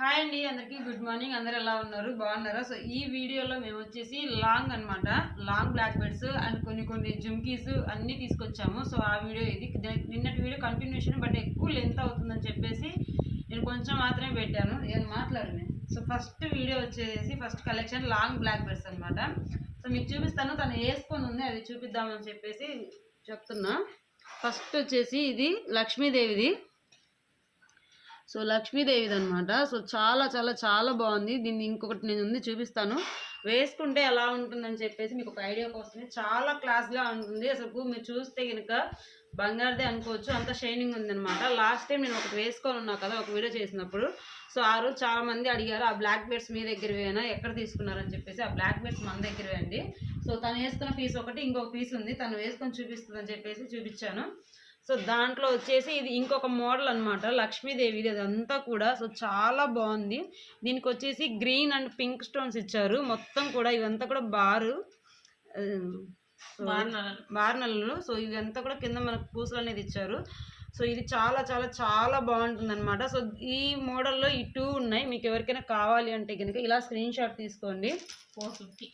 Hi అండి అందరికీ good morning. అందరు ఎలా ఉన్నారు? బాగున్నారా? సో ఈ వీడియోలో మేము వచ్చేసి లాంగ్ అనమాట లాంగ్ బ్లాక్ బెడ్స్ అండ్ కొన్ని కొన్ని జుమ్కీస్ అన్నీ తీసుకొచ్చాము. సో ఆ వీడియో ఇది. నిన్నటి వీడియో కంటిన్యూషన్ బట్ ఎక్కువ లెంత్ అవుతుందని చెప్పేసి నేను కొంచెం మాత్రమే పెట్టాను. నేను మాట్లాడిన సో ఫస్ట్ వీడియో వచ్చేసి first collection long black beds అనమాట సో మీకు చూపిస్తాను. తను వేసుకొని ఉంది అది చూపిద్దామని చెప్పేసి చెప్తున్నా. ఫస్ట్ వచ్చేసి ఇది లక్ష్మీదేవిది. సో లక్ష్మీదేవిది అనమాట సో చాలా చాలా చాలా బాగుంది. దీన్ని ఇంకొకటి నేను ఉంది చూపిస్తాను. వేసుకుంటే ఎలా ఉంటుందని చెప్పేసి మీకు ఒక ఐడియా వస్తుంది చాలా క్లాస్గా ఉంటుంది. అసలు మీరు చూస్తే కనుక బంగారుదే అనుకోవచ్చు. అంత షైనింగ్ ఉందనమాట లాస్ట్ టైం నేను ఒకటి వేసుకొని ఉన్నా కదా ఒక వీడియో చేసినప్పుడు. సో ఆ రోజు చాలా మంది అడిగారు ఆ బ్లాక్ బెడ్స్ మీ దగ్గరవేనా ఎక్కడ తీసుకున్నారని చెప్పేసి? ఆ బ్లాక్ బెడ్స్ మన దగ్గరవే అండి. సో తను వేసుకున్న పీస్ ఒకటి ఇంకొక పీస్ ఉంది. తను వేసుకొని చూపిస్తుందని చెప్పేసి చూపించాను. సో దాంట్లో వచ్చేసి ఇది ఇంకొక మోడల్ అనమాట లక్ష్మీదేవి అదంతా కూడా సో చాలా బాగుంది. దీనికి వచ్చేసి గ్రీన్ అండ్ పింక్ స్టోన్స్ ఇచ్చారు. మొత్తం కూడా ఇవంతా కూడా బారు. ఆ, సో బార్నలు సో ఇదంతా కూడా కింద మనకు పూసలు అనేది ఇచ్చారు. సో ఇది చాలా చాలా చాలా బాగుంటుంది అనమాట సో ఈ మోడల్లో ఈ టూ ఉన్నాయి. మీకు ఎవరికైనా కావాలి అంటే కనుక ఇలా స్క్రీన్ షాట్ తీసుకోండి. Four fifty.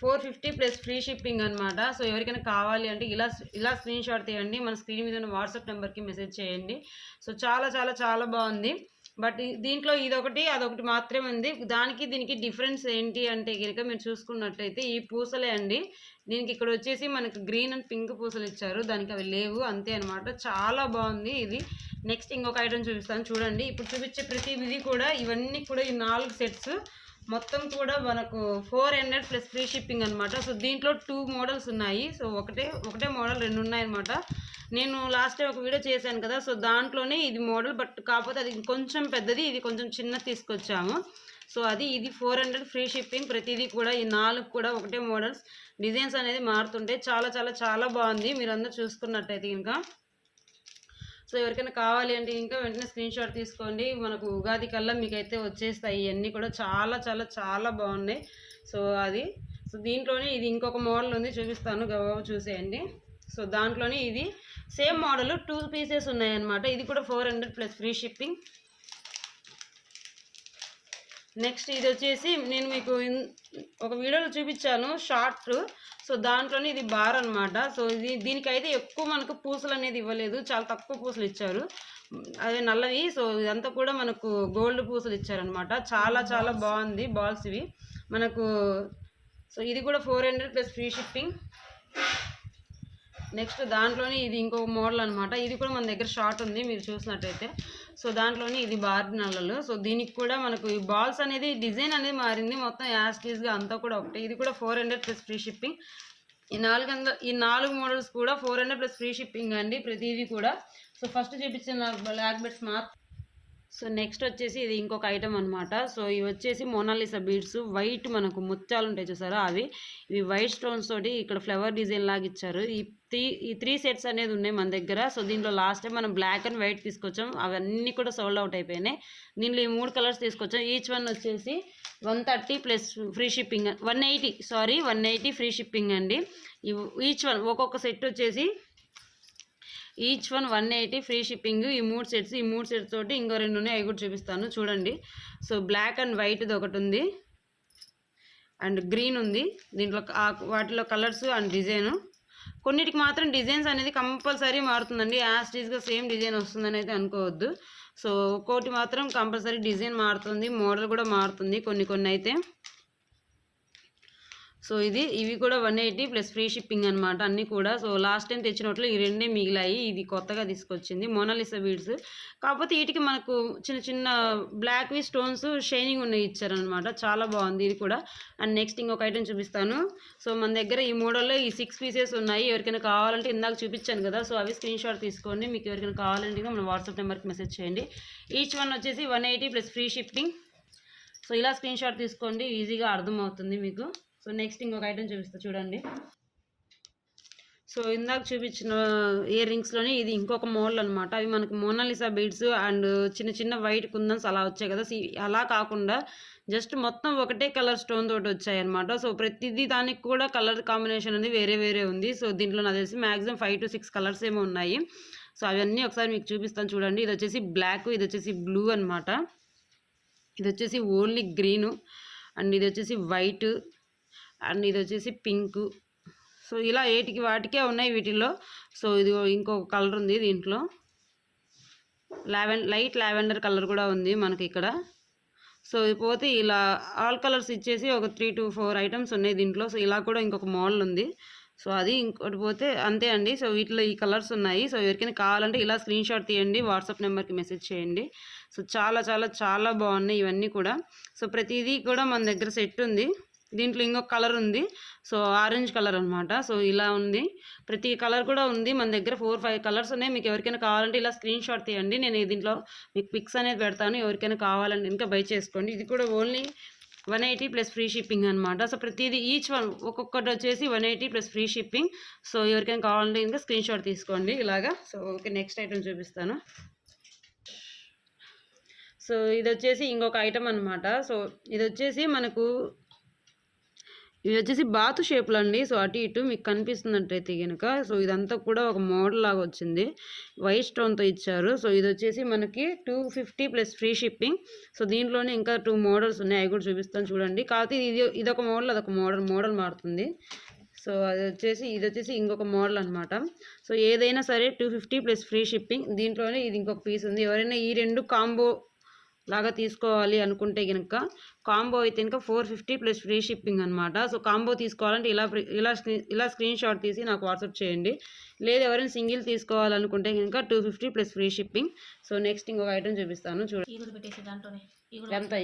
Four fifty plus free shipping అనమాట సో ఎవరికైనా కావాలి అంటే ఇలా ఇలా స్క్రీన్ షాట్ తీయండి. మన స్క్రీన్ మీద ఉన్న వాట్సాప్ నెంబర్కి మెసేజ్ చేయండి. సో చాలా చాలా చాలా బాగుంది. బట్ దీంట్లో దీంట్లో ఇదొకటి అదొకటి మాత్రమే ఉంది. దానికి దీనికి డిఫరెన్స్ ఏంటి అంటే కనుక మీరు చూసుకున్నట్టయితే ఈ పూసలే అండి. దీనికి ఇక్కడ వచ్చేసి మనకు గ్రీన్ అండ్ పింక్ పూసలు ఇచ్చారు. దానికి అవి లేవు. అంతే అనమాట చాలా బాగుంది ఇది. నెక్స్ట్ ఇంకొక ఐటమ్ చూపిస్తాను. చూడండి. ఇప్పుడు చూపించే ప్రతి ఇది కూడా ఇవన్నీ కూడా ఈ నాలుగు సెట్స్. మొత్తం కూడా మనకు four hundred plus free shipping అనమాట సో దీంట్లో టూ మోడల్స్ ఉన్నాయి. సో ఒకటే ఒకటే మోడల్ రెండు ఉన్నాయి అనమాట నేను లాస్ట్ టైం ఒక వీడియో చేశాను కదా సో దాంట్లోనే ఇది మోడల్ బట్ కాకపోతే అది కొంచెం పెద్దది ఇది కొంచెం చిన్న తీసుకొచ్చాము. సో అది ఇది ఫోర్ హండ్రెడ్ ఫ్రీ షిప్పింగ్ ప్రతిదీ కూడా ఈ నాలుగు కూడా ఒకటే మోడల్స్ డిజైన్స్ అనేది మారుతుంటే చాలా చాలా చాలా బాగుంది. మీరందరూ చూసుకున్నట్టయితే ఇంకా. సో ఎవరికైనా కావాలి అంటే ఇంకా వెంటనే స్క్రీన్ షాట్ తీసుకోండి. మనకు ఉగాది కల్లా మీకైతే వచ్చేస్తాయి. ఇవన్నీ కూడా చాలా చాలా చాలా బాగున్నాయి. సో అది సో దీంట్లోనే ఇది ఇంకొక మోడల్ ఉంది. చూపిస్తాను. గబాబు చూసేయండి. సో దాంట్లోనే ఇది సేమ్ మోడల్ టూ పీసెస్ ఉన్నాయన్నమాట. ఇది కూడా four hundred plus free shipping. Next ఇది వచ్చేసి నేను మీకు ఒక వీడియోలో చూపించాను షార్ట్. సో దాంట్లోనే ఇది బార్ అన్నమాట. సో ఇది దీనికైతే ఎక్కువ మనకు పూసలు అనేది ఇవ్వలేదు. చాలా తక్కువ పూసలు ఇచ్చారు. అదే నల్లవి. సో ఇదంతా కూడా మనకు గోల్డ్ పూసలు ఇచ్చారనమాట చాలా చాలా బాగుంది బాల్స్ ఇవి. మనకు సో ఇది కూడా four hundred plus free shipping. Next దాంట్లోనే ఇది ఇంకొక మోడల్ అనమాట ఇది కూడా మన దగ్గర షార్ట్ ఉంది మీరు చూసినట్టయితే. సో దాంట్లోనే ఇది బార్బీ నల్లలు. సో దీనికి కూడా మనకు ఈ బాల్స్ అనేది డిజైన్ అనేది మారింది. మొత్తం యాస్టీస్గా అంతా కూడా ఒకటి. ఇది కూడా four hundred plus free shipping. ఈ నాలుగు వందల ఈ నాలుగు మోడల్స్ కూడా four hundred plus free shipping అండి ప్రతిదీ కూడా. సో ఫస్ట్ చూపించిన బ్లాక్ బెడ్స్ మాత్రం సో నెక్స్ట్ వచ్చేసి ఇది ఇంకొక ఐటమ్ అనమాట సో ఇవి వచ్చేసి మోనాలిసా బీడ్స్ వైట్ మనకు ముత్యాలు ఉంటాయి చూసారా అవి. ఇవి వైట్ స్టోన్స్ తోటి ఇక్కడ ఫ్లవర్ డిజైన్ లాగా ఇచ్చారు. ఈ త్రీ ఈ త్రీ సెట్స్ అనేది ఉన్నాయి మన దగ్గర. సో దీంట్లో లాస్ట్ టైం మనం బ్లాక్ అండ్ వైట్ తీసుకొచ్చాం. అవన్నీ కూడా సోల్డ్ అవుట్ అయిపోయినాయి. దీంట్లో ఈ మూడు కలర్స్ తీసుకొచ్చాం. ఈచ్ వన్ వచ్చేసి one thirty plus free shipping one eighty sorry one eighty free shipping అండి. ఈచ్ వన్ ఒక్కొక్క సెట్ వచ్చేసి each one one eighty free shipping ఈ మూడు సెట్స్ ఈ మూడు సెట్స్ తోటి ఇంకో రెండు ఉన్నాయి. అవి కూడా చూపిస్తాను. చూడండి. సో బ్లాక్ అండ్ వైట్ది ఒకటి ఉంది. అండ్ గ్రీన్ ఉంది. దీంట్లో వాటిలో కలర్స్ అండ్ డిజైను కొన్నిటికి మాత్రం డిజైన్స్ అనేది కంపల్సరీ మారుతుందండి. యాస్టీస్గా సేమ్ డిజైన్ వస్తుందని అయితే అనుకోవద్దు. సో ఒక్కోటి మాత్రం కంపల్సరీ డిజైన్ మారుతుంది. మోడల్ కూడా మారుతుంది. కొన్ని కొన్ని అయితే. సో ఇది ఇవి కూడా one eighty plus free shipping అనమాట అన్నీ కూడా. సో లాస్ట్ టైం తెచ్చినట్లు ఈ రెండే మిగిలాయి. ఇది కొత్తగా తీసుకొచ్చింది మోనాలిసా బీడ్స్. కాకపోతే వీటికి మనకు చిన్న చిన్న బ్లాక్వి స్టోన్స్ షైనింగ్ ఉన్నాయి ఇచ్చారనమాట చాలా బాగుంది ఇది కూడా. అండ్ నెక్స్ట్ ఇంకొక ఐటెం చూపిస్తాను. సో మన దగ్గర ఈ మోడల్లో ఈ సిక్స్ పీసెస్ ఉన్నాయి. ఎవరికైనా కావాలంటే ఇందాక చూపించాను కదా. సో అవి స్క్రీన్ షాట్ తీసుకోండి. మీకు ఎవరికైనా కావాలంటే మన వాట్సాప్ నెంబర్కి మెసేజ్ చేయండి. ఈచ్ వన్ వచ్చేసి one eighty plus free shipping. So ఇలా స్క్రీన్ షాట్ తీసుకోండి. ఈజీగా అర్థమవుతుంది మీకు. సో నెక్స్ట్ ఇంకొక ఐటమ్ చూపిస్తా చూడండి. సో ఇందాక చూపించిన ఇయర్ రింగ్స్లోనే ఇది ఇంకొక మోడల్ అనమాట అవి మనకు మోనాలిసా బీడ్స్ అండ్ చిన్న చిన్న వైట్ కుందన్స్ అలా వచ్చాయి కదా. అలా కాకుండా జస్ట్ మొత్తం ఒకటే కలర్ స్టోన్ తోటి వచ్చాయి అనమాట సో ప్రతిదీ దానికి కూడా కలర్ కాంబినేషన్ అనేది వేరే వేరే ఉంది. సో దీంట్లో నాకు తెలిసి maximum five to six colours ఏమో ఉన్నాయి. సో అవన్నీ ఒకసారి మీకు చూపిస్తాను చూడండి. ఇది వచ్చేసి బ్లాక్ ఇది వచ్చేసి బ్లూ అనమాట ఇది వచ్చేసి ఓన్లీ గ్రీను అండ్ ఇది వచ్చేసి వైట్ అండ్ ఇది వచ్చేసి పింక్. సో ఇలా ఏటికి వాటికే ఉన్నాయి వీటిల్లో. సో ఇది ఇంకొక కలర్ ఉంది దీంట్లో. లావెన్ లైట్ లావెండర్ కలర్ కూడా ఉంది మనకి ఇక్కడ. సో ఇది పోతే ఇలా ఆల్ కలర్స్ ఇచ్చేసి ఒక త్రీ టు ఫోర్ ఐటమ్స్ ఉన్నాయి దీంట్లో. సో ఇలా కూడా ఇంకొక మోడల్ ఉంది. సో అది ఇంకోటి పోతే అంతే అండి. సో వీటిలో ఈ కలర్స్ ఉన్నాయి. సో ఎవరికైనా కావాలంటే ఇలా స్క్రీన్ షాట్ తీయండి వాట్సాప్ నెంబర్కి మెసేజ్ చేయండి. సో చాలా చాలా చాలా బాగున్నాయి ఇవన్నీ కూడా. సో ప్రతిదీ కూడా మన దగ్గర సెట్ ఉంది. దీంట్లో ఇంకొక కలర్ ఉంది. సో ఆరెంజ్ కలర్ అనమాట సో ఇలా ఉంది. ప్రతి కలర్ కూడా ఉంది. మన దగ్గర ఫోర్ ఫైవ్ కలర్స్ ఉన్నాయి. మీకు ఎవరికైనా కావాలంటే ఇలా స్క్రీన్ షాట్ తీయండి. నేను దీంట్లో మీకు పిక్స్ అనేది పెడతాను. ఎవరికైనా కావాలంటే ఇంకా బై చేసుకోండి. ఇది కూడా only one eighty plus free shipping అనమాట సో ప్రతిదీ ఈచ్ వన్ ఒక్కొక్కటి వచ్చేసి one eighty plus free shipping. So ఎవరికైనా కావాలంటే ఇంకా స్క్రీన్ షాట్ తీసుకోండి. ఇలాగా. సో ఓకే నెక్స్ట్ ఐటమ్ చూపిస్తాను. సో ఇది వచ్చేసి ఇంకొక ఐటమ్ అనమాట సో ఇది వచ్చేసి మనకు ఇవి వచ్చేసి బాత్ షేప్లు అండి సో అటు ఇటు మీకు కనిపిస్తున్నట్టయితే కనుక సో ఇదంతా కూడా ఒక మోడల్ లాగా వచ్చింది. వైట్ స్టోన్తో ఇచ్చారు. సో ఇది వచ్చేసి మనకి two fifty plus free shipping so దీంట్లోనే ఇంకా టూ మోడల్స్ ఉన్నాయి. అవి కూడా చూపిస్తాను చూడండి. కాకపోతే ఇది ఇదొక మోడల్ అదొక మోడల్ మోడల్ మారుతుంది. సో అది వచ్చేసి ఇది వచ్చేసి ఇంకొక మోడల్ అనమాట సో ఏదైనా సరే two fifty plus free shipping దీంట్లోనే ఇది ఇంకొక పీస్ ఉంది. ఎవరైనా ఈ రెండు కాంబో లాగా తీసుకోవాలి అనుకుంటే కనుక కాంబో అయితే కనుక four fifty plus free shipping అనమాట సో కాంబో తీసుకోవాలంటే ఇలా ఇలా స్క్రీన్ ఇలా స్క్రీన్ షాట్ తీసి నాకు వాట్సాప్ చేయండి. లేదు ఎవరైనా సింగిల్ తీసుకోవాలనుకుంటే కనుక two fifty plus free shipping. So next ఇంకొక ఐటమ్ చూపిస్తాను. చూడండి ఎంత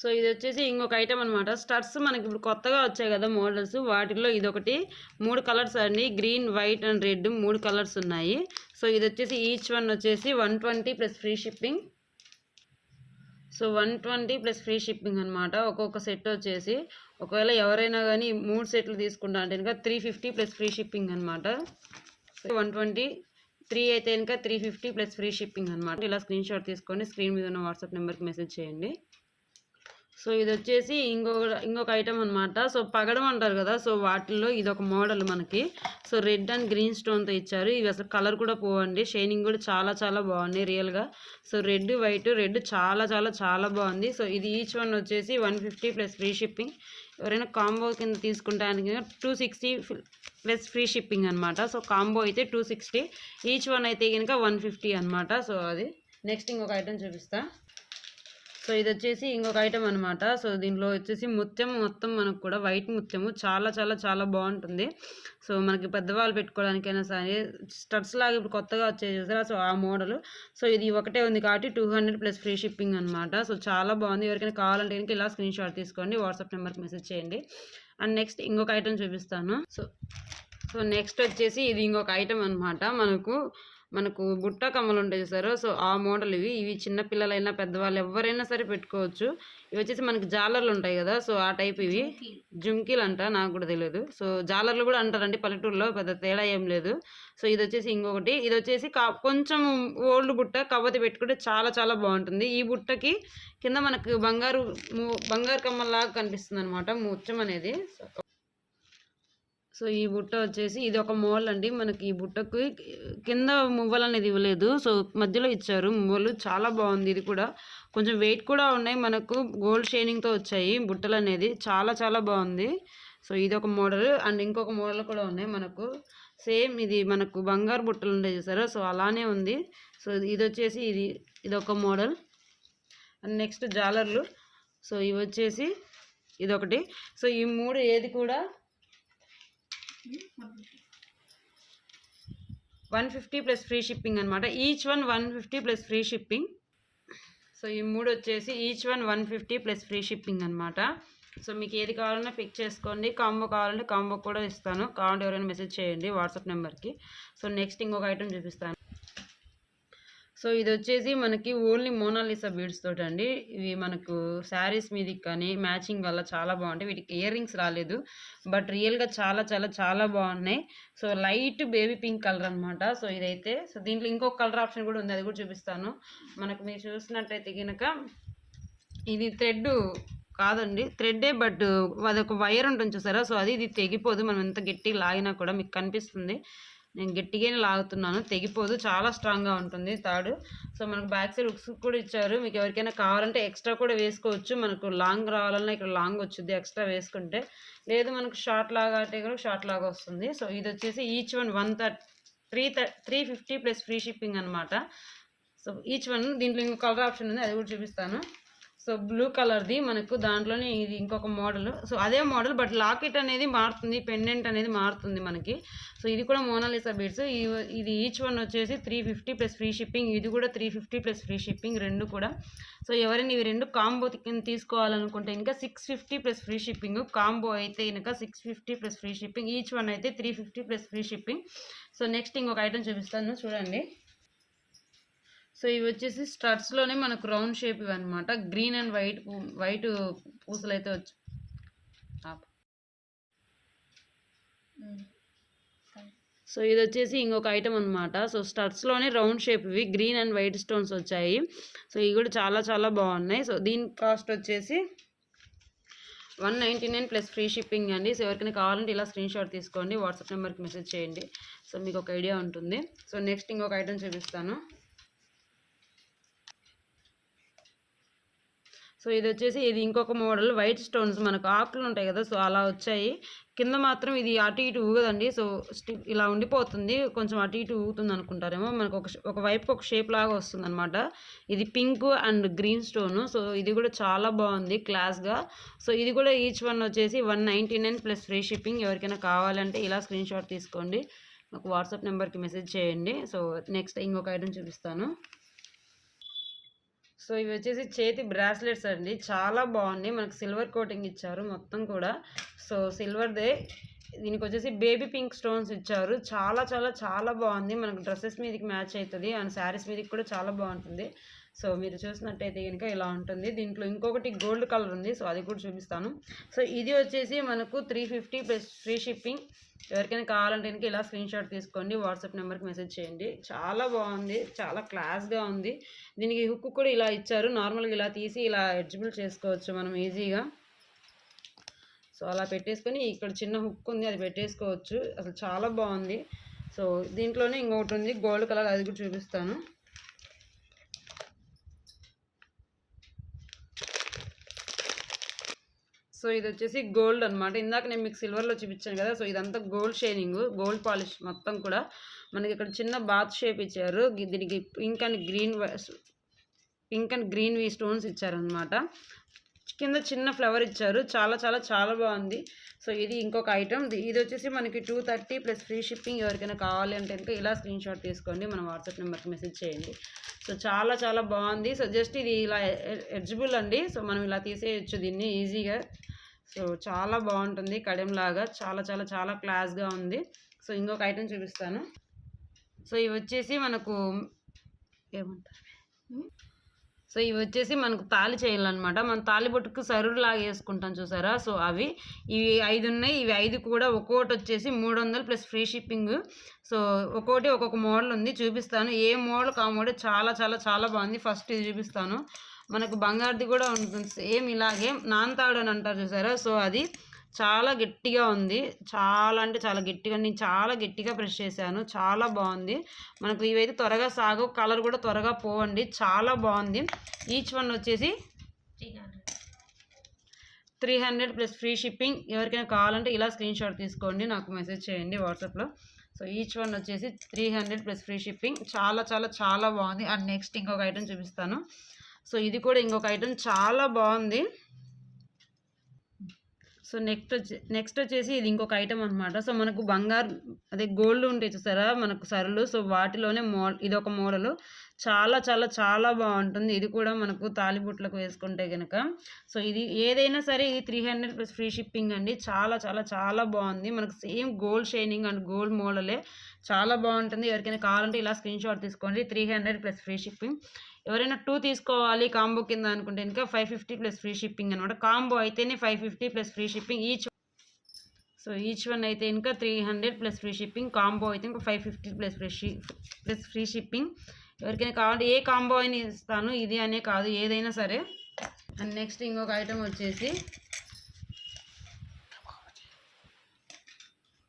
సో ఇది వచ్చేసి ఇంకొక ఐటమ్ అనమాట స్టర్స్ మనకి ఇప్పుడు కొత్తగా వచ్చాయి కదా మోడల్స్. వాటిల్లో ఇదొకటి మూడు కలర్స్ అండి. గ్రీన్ వైట్ అండ్ రెడ్ మూడు కలర్స్ ఉన్నాయి. సో ఇది వచ్చేసి ఈచ్ వన్ వచ్చేసి one twenty plus free shipping. So one twenty plus free shipping అనమాట ఒక్కొక్క సెట్ వచ్చేసి ఒకవేళ ఎవరైనా కానీ మూడు సెట్లు తీసుకుంటా అంటే ఇంకా three fifty plus free shipping అనమాట వన్ ట్వంటీ త్రీ అయితే ఇంకా three fifty plus free shipping అనమాట ఇలా స్క్రీన్ షాట్ తీసుకొని స్క్రీన్ మీద ఉన్న వాట్సాప్ నెంబర్కి మెసేజ్ చేయండి. సో ఇది వచ్చేసి ఇంకొక ఇంకొక ఐటమ్ అనమాట సో పగడం అంటారు కదా సో వాటిల్లో ఇది ఒక మోడల్ మనకి. సో రెడ్ అండ్ గ్రీన్ స్టోన్తో ఇచ్చారు. ఇవి అసలు కలర్ కూడా పోవండి. షైనింగ్ కూడా చాలా చాలా బాగున్నాయి రియల్గా. సో రెడ్ వైట్ రెడ్ చాలా చాలా చాలా బాగుంది. సో ఇది ఈచ్ వన్ వచ్చేసి one fifty plus free shipping. ఎవరైనా కాంబో కింద తీసుకుంటానికి two sixty plus free shipping అనమాట సో కాంబో అయితే టూ సిక్స్టీ. ఈచ్ వన్ అయితే కనుక వన్ ఫిఫ్టీ అనమాట సో అది. నెక్స్ట్ ఇంకొక ఐటమ్ చూపిస్తాను సో ఇది వచ్చేసి ఇంకొక ఐటమ్ అనమాట సో దీంట్లో వచ్చేసి ముత్యం మొత్తం మనకు కూడా వైట్ ముత్యము. చాలా చాలా చాలా బాగుంటుంది. సో మనకి పెద్దవాళ్ళు పెట్టుకోవడానికైనా సరే స్టడ్స్ లాగా ఇప్పుడు కొత్తగా వచ్చేది చూసారా? సో ఆ మోడల్. సో ఇది ఒకటే ఉంది కాబట్టి two hundred plus free shipping అనమాట సో చాలా బాగుంది. ఎవరికైనా కావాలంటే కనుక ఇలా స్క్రీన్ షాట్ తీసుకోండి. వాట్సాప్ నెంబర్కి మెసేజ్ చేయండి. అండ్ నెక్స్ట్ ఇంకొక ఐటమ్ చూపిస్తాను. సో సో నెక్స్ట్ వచ్చేసి ఇది ఇంకొక ఐటమ్ అనమాట మనకు మనకు బుట్ట కమ్మలు ఉంటాయి చూసారు? సో ఆ మోడల్ ఇవి. ఇవి చిన్న పిల్లలైనా పెద్దవాళ్ళు ఎవరైనా సరే పెట్టుకోవచ్చు. ఇవి వచ్చేసి మనకి జాలర్లు ఉంటాయి కదా? సో ఆ టైప్ ఇవి. జుమ్కీలు అంట నాకు కూడా తెలియదు సో జాలర్లు కూడా అంటారండి పల్లెటూరులో పెద్ద తేడా ఏం లేదు. సో ఇది వచ్చేసి ఇంకొకటి. ఇది వచ్చేసి కొంచెం ఓల్డ్ బుట్ట కవ్వతి పెట్టుకుంటే చాలా చాలా బాగుంటుంది. ఈ బుట్టకి కింద మనకు బంగారు బంగారు కమ్మల్లాగా కనిపిస్తుంది అనమాట ముత్యం అనేది. సో ఈ బుట్ట వచ్చేసి ఇది ఒక మోల్ అండి. మనకి ఈ బుట్టకు కింద మువ్వలు అనేది ఇవ్వలేదు. సో మధ్యలో ఇచ్చారు. మువ్వలు చాలా బాగుంది ఇది కూడా. కొంచెం వెయిట్ కూడా ఉన్నాయి. మనకు గోల్డ్ షైనింగ్తో వచ్చాయి బుట్టలు అనేది. చాలా చాలా బాగుంది. సో ఇది ఒక మోడల్ అండ్ ఇంకొక మోడల్ కూడా ఉన్నాయి మనకు. సేమ్ ఇది మనకు బంగారు బుట్టలు ఉండేది చూసారా? సో అలానే ఉంది. సో ఇది వచ్చేసి ఇది ఇది ఒక మోడల్. అండ్ నెక్స్ట్ జాలర్లు. సో ఇవి వచ్చేసి ఇదొకటి. సో ఈ మూడు ఏది కూడా one fifty plus free shipping అనమాట each one one fifty plus free shipping. So ఈ మూడు వచ్చేసి each one one fifty plus free shipping అనమాట సో మీకు ఏది కావాలన్నా పిక్ చేసుకోండి. కాంబో కావాలంటే కాంబో కూడా ఇస్తాను. కావాలంటే ఎవరైనా మెసేజ్ చేయండి వాట్సాప్ నెంబర్కి. సో నెక్స్ట్ ఇంకొక ఐటమ్ చూపిస్తాను. సో ఇది వచ్చేసి మనకి ఓన్లీ మోనాలిసా బీడ్స్ తోటి అండి ఇవి మనకు శారీస్ మీదకి కానీ మ్యాచింగ్ వల్ల చాలా బాగుంటాయి. వీటికి ఇయర్ రింగ్స్ రాలేదు. బట్ రియల్గా చాలా చాలా చాలా బాగున్నాయి. So light baby pink colour అనమాట సో ఇదైతే సో దీంట్లో ఇంకొక కలర్ ఆప్షన్ కూడా ఉంది. అది కూడా చూపిస్తాను. మనకు మీరు చూసినట్టయితే కనుక ఇది థ్రెడ్ కాదండి. థ్రెడ్డే బట్ అదొక వైర్ ఉంటుంది చూసారా? సో అది ఇది తెగిపోదు. మనం ఎంత గట్టి లాగినా కూడా మీకు కనిపిస్తుంది. నేను గట్టిగానే లాగుతున్నాను. తెగిపోదు. చాలా స్ట్రాంగ్గా ఉంటుంది తాడు సో మనకు బ్యాక్ సైడ్ ఉక్స్ కూడా ఇచ్చారు. మీకు ఎవరికైనా కావాలంటే ఎక్స్ట్రా కూడా వేసుకోవచ్చు. మనకు లాంగ్ రావాలన్నా ఇక్కడ లాంగ్ వచ్చింది ఎక్స్ట్రా వేసుకుంటే. లేదు మనకు షార్ట్ లాగా అంటే కూడా షార్ట్ లాగా వస్తుంది. సో ఇది వచ్చేసి each one one thirty three three fifty plus free shipping అనమాట సో ఈచ్ వన్ దీంట్లో ఇంకో కలర్ ఆప్షన్ ఉంది. అది కూడా చూపిస్తాను. సో బ్లూ కలర్ది మనకు దాంట్లోనే ఇది ఇంకొక మోడల్. సో అదే మోడల్ బట్ లాకెట్ అనేది మారుతుంది పెండెంట్ అనేది మారుతుంది మనకి. సో ఇది కూడా మోనాలిసా బీడ్స్. ఇది ఈచ్ వన్ వచ్చేసి three fifty plus free shipping ఇది కూడా three fifty plus free shipping రెండు కూడా. సో ఎవరైనా ఇవి రెండు కాంబో తీసుకోవాలనుకుంటే ఇంకా six fifty plus free shipping combo అయితే ఇంకా six fifty plus free shipping each one అయితే three fifty plus free shipping so next ఇంకొక ఐటమ్ చూపిస్తాను చూడండి. సో ఇవి వచ్చేసి స్టడ్స్లోనే మనకు రౌండ్ షేప్ ఇవి అనమాట గ్రీన్ అండ్ వైట్ వైట్ పూసలు అయితే వచ్చి సో ఇది వచ్చేసి ఇంకొక ఐటమ్ అనమాట సో స్టడ్స్లోనే రౌండ్ షేప్ ఇవి గ్రీన్ అండ్ వైట్ స్టోన్స్ వచ్చాయి. సో ఇవి కూడా చాలా చాలా బాగున్నాయి. సో దీని కాస్ట్ వచ్చేసి one ninety nine plus free shipping అండి. సో ఎవరికైనా కావాలంటే ఇలా స్క్రీన్ షాట్ తీసుకోండి వాట్సాప్ నెంబర్కి మెసేజ్ చేయండి. సో మీకు ఒక ఐడియా ఉంటుంది. సో నెక్స్ట్ ఇంకొక ఐటమ్ చూపిస్తాను. సో ఇది వచ్చేసి ఇది ఇంకొక మోడల్. వైట్ స్టోన్స్ మనకు ఆకులు ఉంటాయి కదా సో అలా వచ్చాయి. కింద మాత్రం ఇది అటు ఇటు ఊగదండి. సో స్టిప్ ఇలా ఉండిపోతుంది. కొంచెం అటు ఇటు ఊగుతుంది అనుకుంటారేమో. మనకు ఒక ఒక వైపు ఒక షేప్ లాగా వస్తుంది అనమాట ఇది pink and green stone so ఇది కూడా చాలా బాగుంది క్లాస్గా సో ఇది కూడా ఈచ్ వన్ వచ్చేసి one ninety nine plus free shipping ఎవరికైనా కావాలంటే ఇలా స్క్రీన్ షాట్ తీసుకోండి. నాకు వాట్సాప్ నెంబర్కి మెసేజ్ చేయండి. సో నెక్స్ట్ ఇంకొక ఐటమ్ చూపిస్తాను. సో ఇవి వచ్చేసి చేతి బ్రాస్లెట్స్ అండి. చాలా బాగున్నాయి. మనకు సిల్వర్ కోటింగ్ ఇచ్చారు మొత్తం కూడా. సో సిల్వర్దే. దీనికి వచ్చేసి బేబీ పింక్ స్టోన్స్ ఇచ్చారు. చాలా చాలా చాలా బాగుంది. మనకు డ్రెస్సెస్ మీదకి మ్యాచ్ అవుతుంది. అండ్ శారీస్ మీదకి కూడా చాలా బాగుంటుంది. సో మీరు చూసినట్టయితే కనుక ఇలా ఉంటుంది. దీంట్లో ఇంకొకటి గోల్డ్ కలర్ ఉంది. సో అది కూడా చూపిస్తాను. సో ఇది వచ్చేసి మనకు three fifty plus free shipping. ఎవరికైనా కావాలంటే కనుక ఇలా స్క్రీన్ షాట్ తీసుకోండి. వాట్సాప్ నెంబర్కి మెసేజ్ చేయండి. చాలా బాగుంది. చాలా క్లాస్గా ఉంది. దీనికి హుక్ కూడా ఇలా ఇచ్చారు. నార్మల్గా ఇలా తీసి ఇలా ఎడ్జిబుల్ చేసుకోవచ్చు మనం ఈజీగా. సో అలా పెట్టేసుకొని ఇక్కడ చిన్న హుక్ ఉంది. అది పెట్టేసుకోవచ్చు. అసలు చాలా బాగుంది. సో దీంట్లోనే ఇంకొకటి ఉంది. గోల్డ్ కలర్ అది కూడా చూపిస్తాను. సో ఇది వచ్చేసి గోల్డ్ అనమాట ఇందాక నేను మీకు సిల్వర్లో చూపించాను కదా సో ఇదంతా గోల్డ్ షైనింగ్ గోల్డ్ పాలిష్ మొత్తం కూడా మనకి ఇక్కడ చిన్న బాత్ షేప్ ఇచ్చారు. దీనికి pink and green pink and green we stones ఇచ్చారనమాట కింద చిన్న ఫ్లవర్ ఇచ్చారు. చాలా చాలా చాలా బాగుంది. సో ఇది ఇంకొక ఐటమ్. ఇది వచ్చేసి మనకి two thirty plus free shipping ఎవరికైనా కావాలి అంటే ఇంకా ఇలా స్క్రీన్ షాట్ తీసుకోండి. మన వాట్సాప్ నెంబర్కి మెసేజ్ చేయండి. సో చాలా చాలా బాగుంది. సో జస్ట్ ఇది ఇలా ఎడ్జిబుల్ అండి. సో మనం ఇలా తీసేయచ్చు దీన్ని ఈజీగా. సో చాలా బాగుంటుంది కడెంలాగా చాలా చాలా చాలా క్లాస్గా ఉంది. సో ఇంకొక ఐటెం చూపిస్తాను. సో ఇవి వచ్చేసి మనకు ఏమంటారు? సో ఇవి వచ్చేసి మనకు తాళి చేయాలన్నమాట. మన తాళి బొట్టుకు సరుడు లాగా వేసుకుంటాం చూసారా? సో అవి ఇవి ఐదు ఉన్నాయి. ఇవి ఐదు కూడా ఒక్కొక్కటి వచ్చేసి మూడు వందలు ప్లస్ ఫ్రీ షిప్పింగ్. సో ఒక్కొక్కటి ఒక్కొక్క మోడల్ ఉంది చూపిస్తాను. ఏ మోడల్ ఆ మోడల్ చాలా చాలా చాలా బాగుంది. ఫస్ట్ ఇది చూపిస్తాను. మనకు బంగారుది కూడా ఉంటుంది. సేమ్ ఇలాగే నాన్తాడు అని అంటారు చూసారా? సో అది చాలా గట్టిగా ఉంది. చాలా అంటే చాలా గట్టిగా నేను చాలా గట్టిగా ప్రెస్ చేశాను. చాలా బాగుంది. మనకు ఇవైతే త్వరగా సాగు కలర్ కూడా త్వరగా పోవండి. చాలా బాగుంది. ఈచ్ వన్ వచ్చేసి three hundred three hundred plus free shipping ఎవరికైనా కావాలంటే ఇలా స్క్రీన్ షాట్ తీసుకోండి. నాకు మెసేజ్ చేయండి వాట్సాప్లో సో ఈచ్ వన్ వచ్చేసి three hundred plus free shipping చాలా చాలా చాలా బాగుంది. అండ్ నెక్స్ట్ ఇంకొక ఐటెం చూపిస్తాను. సో ఇది కూడా ఇంకొక ఐటెం చాలా బాగుంది. సో నెక్స్ట్ వచ్చి నెక్స్ట్ వచ్చేసి ఇది ఇంకొక ఐటమ్ అనమాట సో మనకు బంగారు అదే గోల్డ్ ఉంటాయి చూసారా? మనకు సరులు. సో వాటిలోనే మో ఇది ఒక మోడల్ చాలా చాలా చాలా బాగుంటుంది. ఇది కూడా మనకు తాలిబుట్లకు వేసుకుంటే కనుక సో ఇది ఏదైనా సరే ఇది three hundred plus free shipping అండి. చాలా చాలా చాలా బాగుంది. మనకు same gold shining and gold మోడలే చాలా బాగుంటుంది. ఎవరికైనా కావాలంటే ఇలా స్క్రీన్ షాట్ తీసుకోండి. Three hundred plus free shipping ఎవరైనా టూ తీసుకోవాలి కాంబో కింద అనుకుంటే ఇంకా five fifty plus free shipping అనమాట కాంబో అయితేనే five fifty plus free shipping each so each one అయితే ఇంకా three hundred plus free shipping combo అయితే ఇంకా five fifty plus free plus free shipping ఎవరికైనా కావాలంటే ఏ కాంబో అయినా ఇస్తాను. ఇది అనే కాదు ఏదైనా సరే. అండ్ నెక్స్ట్ ఇంకొక ఐటమ్ వచ్చేసి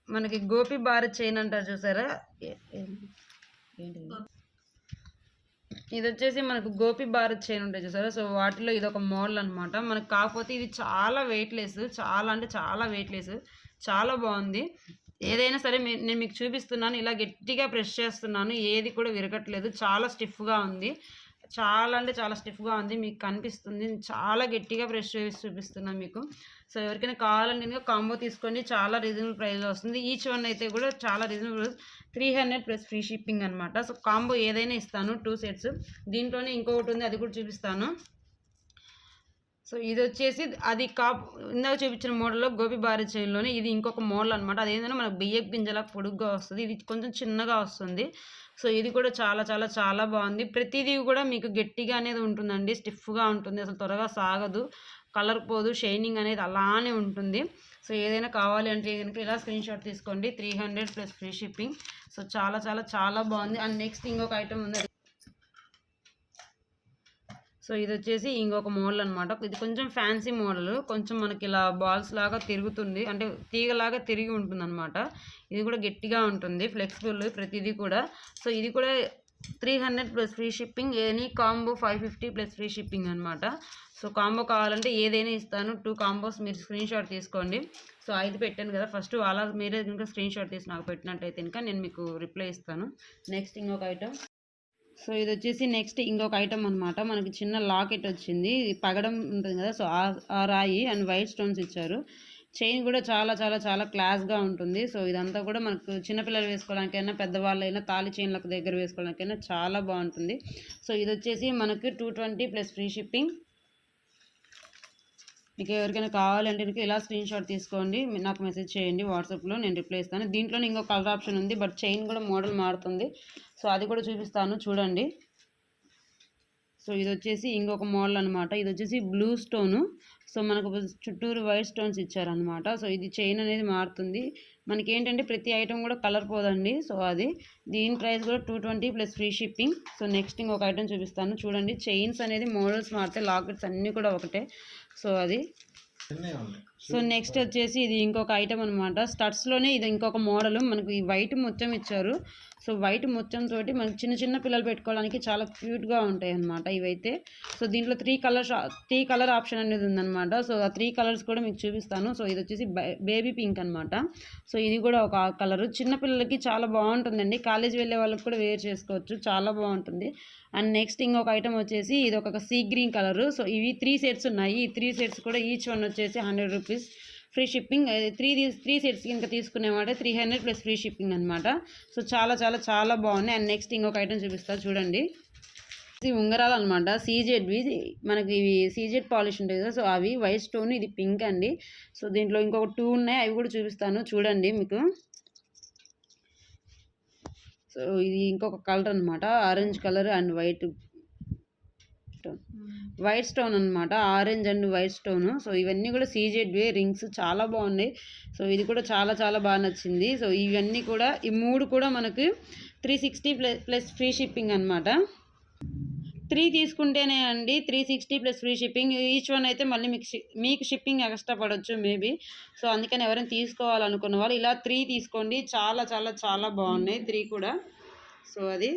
మనకి గోపి భారత్ చైన్ అంటారు చూసారా? ఏంటి? ఇది వచ్చేసి మనకు గోపి భారత్ చైన్ ఉంటాయి చూసారా? సో వాటిలో ఇది ఒక మోడల్ అనమాట మనకు కాకపోతే ఇది చాలా వెయిట్లెస్ చాలా అంటే చాలా వెయిట్లెస్ చాలా బాగుంది. ఏదైనా సరే నేను మీకు చూపిస్తున్నాను. ఇలా గట్టిగా ప్రెస్ చేస్తున్నాను. ఏది కూడా విరగట్లేదు. చాలా స్టిఫ్గా ఉంది. చాలా అంటే చాలా స్టిఫ్గా ఉంది. మీకు కనిపిస్తుంది. చాలా గట్టిగా ప్రెస్ చేసి చూపిస్తున్నాను మీకు. సో ఎవరికైనా కావాలంటే ఇంకా కాంబో తీసుకోండి చాలా రీజనబుల్ ప్రైస్లో వస్తుంది. ఈచ్ వన్ అయితే కూడా చాలా reasonable three hundred plus free shipping అనమాట సో కాంబో ఏదైనా ఇస్తాను. Two sets. దీంట్లోనే ఇంకొకటి ఉంది. అది కూడా చూపిస్తాను. సో ఇది వచ్చేసి అది కా ఇందాక చూపించిన మోడల్లో గోపి భారీ చైన్లోనే ఇది ఇంకొక మోడల్ అనమాట అదేంటంటే మనకు బియ్యం గింజలా పొడుగ్గా వస్తుంది. ఇది కొంచెం చిన్నగా వస్తుంది. సో ఇది కూడా చాలా చాలా చాలా బాగుంది. ప్రతిదీ కూడా మీకు గట్టిగా అనేది ఉంటుందండి. స్టిఫ్గా ఉంటుంది. అసలు త్వరగా సాగదు. కలర్ పోదు. షైనింగ్ అనేది అలానే ఉంటుంది. సో ఏదైనా కావాలి అంటే కనుక ఇలా స్క్రీన్ షాట్ తీసుకోండి. Three hundred plus free shipping. So చాలా చాలా చాలా బాగుంది. అండ్ నెక్స్ట్ ఇంకొక ఐటమ్ ఉంది. సో ఇది వచ్చేసి ఇంకొక మోడల్ అనమాట ఇది కొంచెం ఫ్యాన్సీ మోడల్ కొంచెం మనకి ఇలా బాల్స్ లాగా తిరుగుతుంది. అంటే తీగలాగా తిరిగి ఉంటుంది అనమాట ఇది కూడా గట్టిగా ఉంటుంది. ఫ్లెక్సిబుల్ ప్రతిదీ కూడా. సో ఇది కూడా three hundred plus free shipping any combo five fifty plus free shipping అనమాట సో కాంబో కావాలంటే ఏదైనా ఇస్తాను. టూ కాంబోస్ మీరు స్క్రీన్ షాట్ తీసుకోండి. సో ఐదు పెట్టాను కదా. ఫస్ట్ అలా మీరే కనుక స్క్రీన్ షాట్ తీసి నాకు పెట్టినట్టయితే కనుక నేను మీకు రిప్లై ఇస్తాను. నెక్స్ట్ ఇంకొక ఐటమ్ సో ఇది వచ్చేసి నెక్స్ట్ ఇంకొక ఐటమ్ అనమాట మనకి చిన్న లాకెట్ వచ్చింది. ఇది పగడం ఉంటుంది కదా సో ఆ- ఆ రాయి అండ్ వైట్ స్టోన్స్ ఇచ్చారు. చైన్ కూడా చాలా చాలా చాలా క్లాస్గా ఉంటుంది. సో ఇదంతా కూడా మనకు చిన్నపిల్లలు వేసుకోవడానికైనా పెద్దవాళ్ళైనా తాళి చైన్లకు దగ్గర వేసుకోవడానికైనా చాలా బాగుంటుంది. సో ఇది వచ్చేసి మనకు two twenty plus free shipping. మీకు ఎవరికైనా కావాలంటే కనుక ఇలా స్క్రీన్ షాట్ తీసుకోండి. నాకు మెసేజ్ చేయండి. వాట్సాప్లో నేను రిప్లై ఇస్తాను. దీంట్లోనే ఇంకో కలర్ ఆప్షన్ ఉంది బట్ చైన్ కూడా మోడల్ మారుతుంది. సో అది కూడా చూపిస్తాను. చూడండి. సో ఇది వచ్చేసి ఇంకొక మోడల్ అనమాట ఇది వచ్చేసి బ్లూ స్టోను సో మనకు చుట్టూరు వైట్ స్టోన్స్ ఇచ్చారనమాట సో ఇది చైన్ అనేది మారుతుంది. మనకి ఏంటంటే ప్రతి ఐటెం కూడా కలర్ పోదండి. సో అది దీని ప్రైస్ కూడా two twenty plus free shipping so next ఇంకొక ఐటెం చూపిస్తాను. చూడండి. చైన్స్ అనేది మోడల్స్ మారితే లాకెట్స్ అన్నీ కూడా ఒకటే. సో అది. సో నెక్స్ట్ వచ్చేసి ఇది ఇంకొక ఐటమ్ అనమాట స్టడ్స్లోనే ఇది ఇంకొక మోడల్ మనకు ఈ వైట్ మొత్తం ఇచ్చారు. సో వైట్ ముత్యం తోటి మనకి చిన్న చిన్న పిల్లలు పెట్టుకోవడానికి చాలా క్యూట్గా ఉంటాయి అనమాట ఇవైతే. సో దీంట్లో three colours three colour option అనేది ఉందన్నమాట. సో ఆ త్రీ కలర్స్ కూడా మీకు చూపిస్తాను. సో ఇది వచ్చేసి బేబీ పింక్ అనమాట సో ఇది కూడా ఒక కలరు చిన్నపిల్లలకి చాలా బాగుంటుందండి. కాలేజ్ వెళ్ళే వాళ్ళకి కూడా వేర్ చేసుకోవచ్చు. చాలా బాగుంటుంది. అండ్ నెక్స్ట్ ఇంకొక ఐటమ్ వచ్చేసి ఇది ఒక సీ గ్రీన్ కలర్ సో ఇవి త్రీ సెట్స్ ఉన్నాయి. ఈ త్రీ సెట్స్ కూడా ఈచ్ వన్ వచ్చేసి hundred rupees free shipping three three sets ఇంకా తీసుకునేమాట three hundred plus free shipping అనమాట సో చాలా చాలా చాలా బాగున్నాయి. అండ్ నెక్స్ట్ ఇంకొక ఐటమ్ చూపిస్తా చూడండి. ఇది ఉంగరాలు అనమాట సీజెడ్వి మనకి ఇవి సీజెడ్ పాలిష్ ఉంటాయి కదా సో అవి వైట్ స్టోన్ ఇది పింక్ అండి. సో దీంట్లో ఇంకొక టూ ఉన్నాయి అవి కూడా చూపిస్తాను. చూడండి మీకు. సో ఇది ఇంకొక కలర్ అనమాట orange colour and white white stone అనమాట orange and white stone. So ఇవన్నీ కూడా సీజెడ్ వే రింగ్స్ చాలా బాగున్నాయి. సో ఇది కూడా చాలా చాలా బాగా నచ్చింది. సో ఇవన్నీ కూడా ఈ మూడు కూడా మనకు three sixty plus plus free shipping అనమాట త్రీ తీసుకుంటేనే అండి three sixty plus free shipping. Each one అయితే మళ్ళీ మీకు మీకు షిప్పింగ్ ఎక్స్ట్రా పడవచ్చు మేబీ సో అందుకని ఎవరైనా తీసుకోవాలనుకున్న వాళ్ళు ఇలా త్రీ తీసుకోండి. చాలా చాలా చాలా బాగున్నాయి. త్రీ కూడా. సో అది